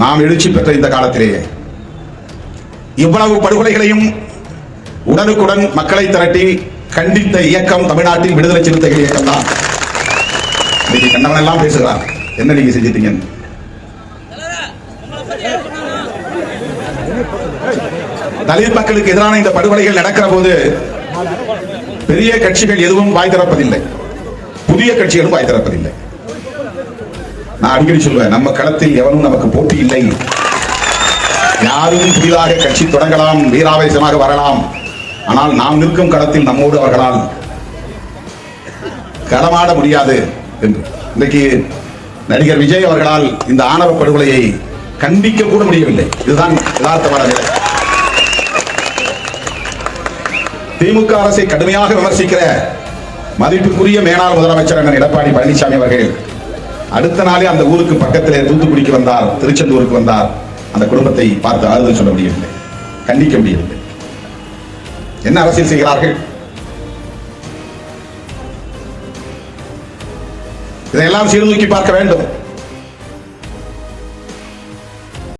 நாம் எழுச்சி பெற்ற இந்த காலத்திலேயே இவ்வளவு படுகொலைகளையும் உடனுக்குடன் மக்களை திரட்டி கண்டித்த இயக்கம் தமிழ்நாட்டில் விடுதலை சிறுத்தைகள் இயக்கம் தான். இன்னைக்கு கண்டவன் எல்லாம் பேசுகிறார். என்ன நீங்க செஞ்சிட்டீங்க? தலித் மக்களுக்கு எதிரான இந்த படுகொலைகள் நடக்கிற போது பெரிய கட்சிகள் எதுவும் வாய் திறப்பதில்லை. புதிய கட்சிகளும் வாய் திறப்பதில்லை. நான் அடிக்கடி சொல்லுவேன் நம்ம களத்தில் எவனும் நமக்கு போட்டி இல்லை. யாரும் புதிதாக கட்சி தொடங்கலாம் வீராவேசமாக வரலாம். ஆனால் நாம் நிற்கும் களத்தில் நம்மோடு அவர்களால் களமாட முடியாது என்று. இன்றைக்கு நடிகர் விஜய் அவர்களால் இந்த ஆணவ படுகொலையை கண்டிக்க கூட முடியவில்லை. இதுதான் யதார்த்தமான நிலை. திமுக அரசை கடுமையாக விமர்சிக்கிற மதிப்புக்குரிய மேலாள் முதலமைச்சர் அண்ணன் எடப்பாடி பழனிசாமி அவர்கள் அடுத்த நாளே அந்த ஊருக்கு பக்கத்தில் தூத்துக்குடிக்கு வந்தார் திருச்செந்தூருக்கு வந்தார். அந்த குடும்பத்தை பார்த்து ஆறுதல் சொல்ல முடியவில்லை. கண்டிக்க முடியவில்லை. என்ன அரசியல் செய்கிறார்கள்? இதையெல்லாம் சீர்தூக்கி பார்க்க வேண்டும்.